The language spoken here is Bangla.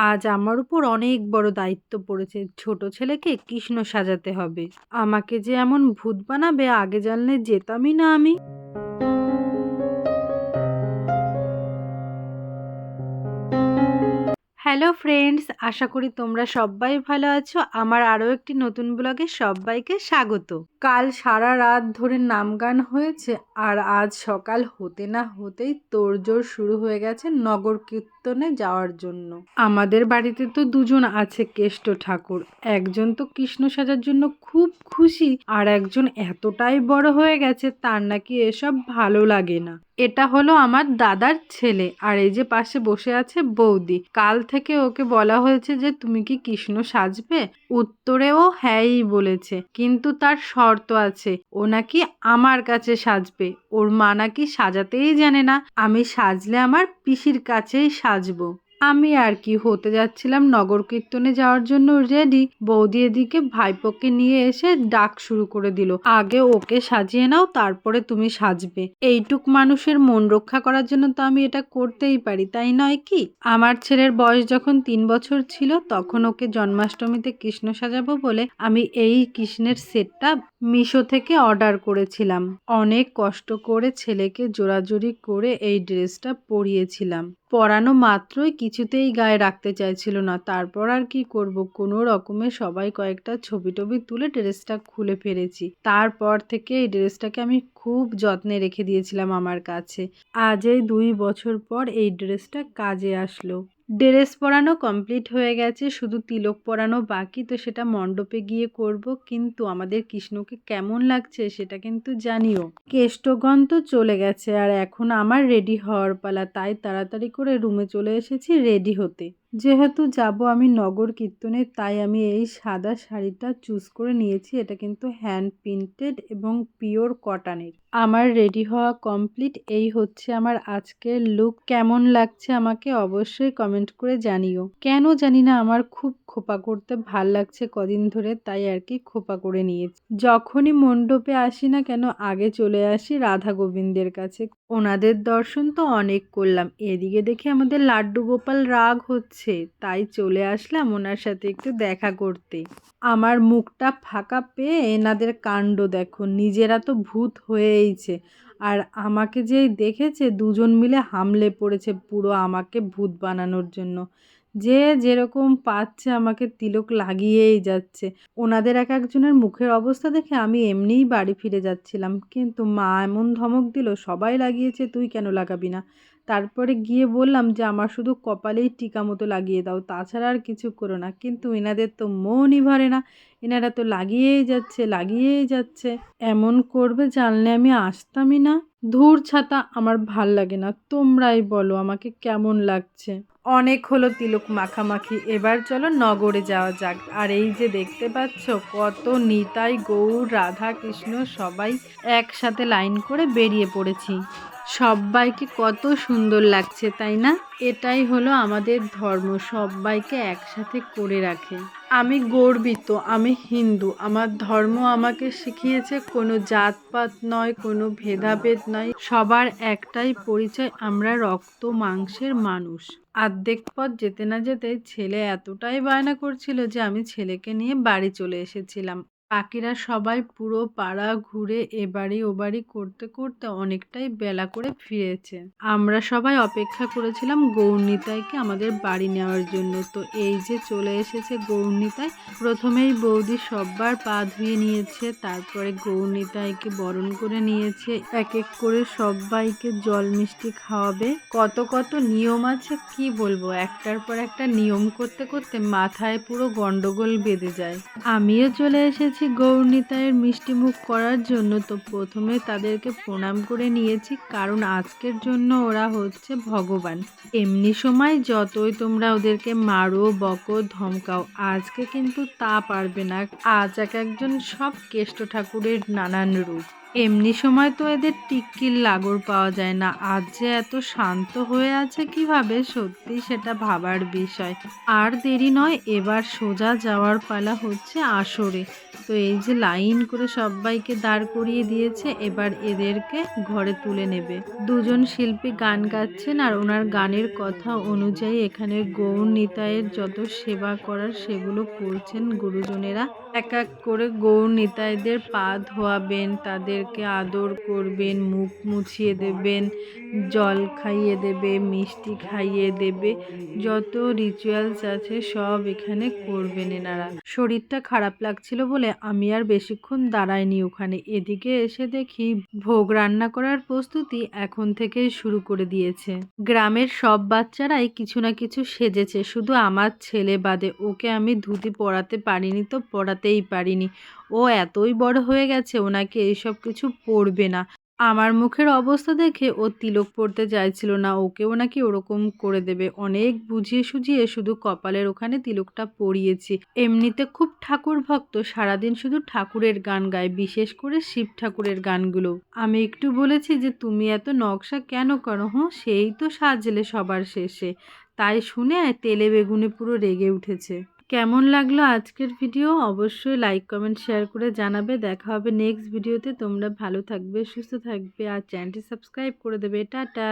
আজ আমার উপর অনেক বড় দায়িত্ব পড়েছে। ছোট ছেলেকে কৃষ্ণ সাজাতে হবে। আমাকে যে এমন ভূত বানাবে, আগে জানলে যেতামই না আমি। হ্যালো ফ্রেন্ডস, আশা করি তোমরা সবাই ভালো আছো। আমার আরও একটি নতুন ব্লগে সবাইকে স্বাগত। কাল সারা রাত ধরে নাম গান হয়েছে আর আজ সকাল হতে না হতেই তোড়জোড় শুরু হয়ে গেছে নগর কীর্তনে যাওয়ার জন্য। আমাদের বাড়িতে তো দুজন আছে কেষ্ট ঠাকুর। একজন তো কৃষ্ণ সাজার জন্য খুব খুশি আর একজন এতটাই বড় হয়ে গেছে তার নাকি এসব ভালো লাগে না। এটা হলো আমার দাদার ছেলে আর এই যে পাশে বসে আছে বৌদি। কাল থেকে ওকে বলা হয়েছে যে তুমি কি কৃষ্ণ সাজবে? উত্তরেও হ্যাঁই বলেছে। কিন্তু তার শর্ত আছে। ও নাকি আমার কাছে সাজবে। ওর মা নাকি সাজাতেই জানে না। আমি সাজলে আমার পিসির কাছেই সাজবো। আমি আর কি হতে যাচ্ছিলাম নগর কীর্তনে যাওয়ার জন্য রেডি বৌদি এদিকে ভাইপোকে নিয়ে এসে ডাক শুরু করে দিল, আগে ওকে সাজিয়ে নাও, তারপরে তুমি সাজবে। এইটুক মানুষের মন রক্ষা করার জন্য তো আমি এটা করতেই পারি, তাই নয় কি? আমার ছেলের বয়স যখন তিন বছর ছিল, তখন ওকে জন্মাষ্টমীতে কৃষ্ণ সাজাবো বলে আমি এই কৃষ্ণের সেটটা মিশো থেকে অর্ডার করেছিলাম। অনেক কষ্ট করে ছেলেকে জোরাজুরি করে এই ড্রেসটা পরিয়েছিলাম। পরানো মাত্রই কিছুতেই গায়ে রাখতে চাইছিল না। তারপর আর কি করব? কোনো রকমে সবাই কয়েকটা ছবি টবি তুলে ড্রেসটা খুলে ফেলেছি। তারপর থেকে এই ড্রেসটাকে আমি খুব যত্নে রেখে দিয়েছিলাম আমার কাছে। আজ এই দুই বছর পর এই ড্রেসটা কাজে আসলো। ড্রেস পরানো কমপ্লিট হয়ে গেছে, শুধু তিলক পরানো বাকি, তো সেটা মণ্ডপে গিয়ে করব। কিন্তু আমাদের কৃষ্ণকে কেমন লাগছে সেটা কিন্তু জানিও। কেষ্টগণ তো চলে গেছে, আর এখন আমার রেডি হওয়ার পালা, তাই তাড়াতাড়ি করে রুমে চলে এসেছি রেডি হতে। যেহেতু যাব আমি নগর কীর্তনে, তাই আমি এই সাদা শাড়িটা চুজ করে নিয়েছি। এটা কিন্তু হ্যান্ড প্রিন্টেড এবং পিওর কটনের আমার রেডি হওয়া কমপ্লিট এই হচ্ছে আমার আজকের লুক কেমন লাগছে আমাকে অবশ্যই কমেন্ট করে জানিও। কেন জানি না আমার খুব খোপা করতে ভালো লাগছে কদিন ধরে, তাই আর কি খোপা করে নিয়েছি। যখনই মণ্ডপে আসি না কেন, আগে চলে আসি রাধা গোবিন্দের কাছে। ওনাদের দর্শন তো অনেক করলাম। এদিকে দেখে আমাদের লাড্ডু গোপাল রাগ হচ্ছে। তাই চলে আসলাম ওনার সাথে একটু দেখা করতে। আমার মুখটা ফাঁকা পেয়ে এনাদের কাণ্ড দেখো, নিজেরা তো ভূত হয়েইছে। আর আমাকে যেই দেখেছে, দুজন মিলে হামলে পড়েছে পুরো আমাকে ভূত বানানোর জন্য। যে যেরকম পাচ্ছে আমাকে তিলক লাগিয়েই যাচ্ছে। ওনাদের এক একজনের মুখের অবস্থা দেখে আমি এমনিই বাড়ি ফিরে যাচ্ছিলাম। কিন্তু মা এমন ধমক দিল, সবাই লাগিয়েছে, তুই কেন লাগাবি না? তারপরে গিয়ে বললাম যে, আমার শুধু কপালেই টিকা মতো লাগিয়ে দাও, তাছাড়া আর কিছু করো না। কিন্তু এনাদের তো মনই ভরে না। এনারা তো লাগিয়েই যাচ্ছে লাগিয়েই যাচ্ছে। এমন করবে জানলে আমি আসতামই না। ধূর ছাতা আমার ভালো লাগে না। তোমরাই বলো আমাকে কেমন লাগছে। অনেক হলো তিলক মাখামাখি। এবার চলো নগরে যাওয়া যাক। আর এই যে দেখতে পাচ্ছ, কত নিতাই, গৌর রাধা কৃষ্ণ সবাই একসাথে লাইন করে বেরিয়ে পড়েছি। সবাইকে কত সুন্দর লাগছে, তাই না? এটাই হলো আমাদের ধর্ম সবাইকে একসাথে করে রাখে। আমি গর্বিত, আমি হিন্দু, আমার ধর্ম আমাকে শিখিয়েছে কোনো জাতপাত নয়, কোনো ভেদাভেদ নয়, সবার একটাই পরিচয়, আমরা রক্ত মাংসের মানুষ। আর্ধেক পথ যেতে না যেতে ছেলে এতটাই বায়না করছিল যে আমি ছেলেকে নিয়ে বাড়ি চলে এসেছিলাম। বাকিরা সবাই পুরো পাড়া ঘুরে এ বাড়ি ও বাড়ি করতে করতে অনেকটাই বেলা করে ফিরেছে। আমরা সবাই অপেক্ষা করেছিলাম গৌরনীতাইকে আমাদের বাড়ি নেওয়ার জন্য। তো এই যে চলে এসেছে গৌরনীতাই, প্রথমেই বৌদি সববার পা ধুয়ে নিয়েছে, তারপরে গৌরনীতাইকে বরণ করে নিয়েছে এক এক করে সবাইকে জল মিষ্টি খাওয়াবে। কত কত নিয়ম আছে, কি বলব? একটার পর একটা নিয়ম করতে করতে মাথায় পুরো গন্ডগোল বেঁধে যায়। আমিও চলে এসেছি গেছি গৌরনীতায়ের মিষ্টি মুখ করার জন্য। তো প্রথমে তাদেরকে প্রণাম করে নিয়েছি, কারণ আজকের জন্য ওরা হচ্ছে ভগবান। এমনি সময় যতই তোমরা ওদেরকে মারো, বকো, ধমকাও, আজকে কিন্তু তা পারবে না। আজ এক একজন সব কেষ্ট ঠাকুরের নানান রূপ। এমনি সময় তো এদের টিক্কির লাগর পাওয়া যায় না। আজ যে এত শান্ত হয়ে আছে কীভাবে, সত্যি সেটা ভাবার বিষয়। আর দেরি নয়, এবার সোজা যাওয়ার পালা হচ্ছে আসরে। তো এই যে লাইন করে সবাইকে দাঁড় করিয়ে দিয়েছে, এবার এদেরকে ঘরে তুলে নেবে। দুজন শিল্পী গান গাচ্ছেন আর ওনার গানের কথা অনুযায়ী এখানে গৌর, নিতাইয়ের যত সেবা করার সেগুলো করছেন গুরুজনেরা। এক এক করে গৌর, নিতাইদের পা ধোয়াবেন তাদেরকে আদর করবেন, মুখ মুছিয়ে দেবেন, জল খাইয়ে দেবে, মিষ্টি খাইয়ে দেবে, যত রিচুয়ালস আছে সব এখানে করবেন এনারা। শরীরটা খারাপ লাগছিল বলে আমি আর বেশিক্ষণ দাঁড়াইনি ওখানে। এদিকে এসে দেখি ভোগ রান্না করার প্রস্তুতি এখন থেকেই শুরু করে দিয়েছে। গ্রামের সব বাচ্চারাই কিছু না কিছু সেজেছে, শুধু আমার ছেলে বাদে। ওকে আমি ধুতি পরাতে পারিনি তো পরাতেই পারিনি। ও এতই বড় হয়ে গেছে, ওনাকে এইসব কিছু পড়বে না। আমার মুখের অবস্থা দেখে ও তিলক পড়তে চাইছিল না। ওকেও নাকি ওরকম করে দেবে। অনেক বুঝিয়ে সুঝিয়ে শুধু কপালের ওখানে তিলকটা পরিয়েছি এমনিতে খুব ঠাকুর ভক্ত সারাদিন শুধু ঠাকুরের গান গায়, বিশেষ করে শিব ঠাকুরের গানগুলো। আমি একটু বলেছি যে, তুমি এত নকশা কেন করো হ্যাঁ সেই তো সাজলে সবার শেষে। তাই শুনে তেলে বেগুনে পুরো রেগে উঠেছে। কেমন লাগল আজকের ভিডিও? অবশ্যই লাইক কমেন্ট শেয়ার করে জানাবে। দেখা হবে নেক্সট ভিডিওতে তোমরা ভালো থাকবে, সুস্থ থাকবে। আর চ্যানেলটি সাবস্ক্রাইব করে দেবে। টাটা!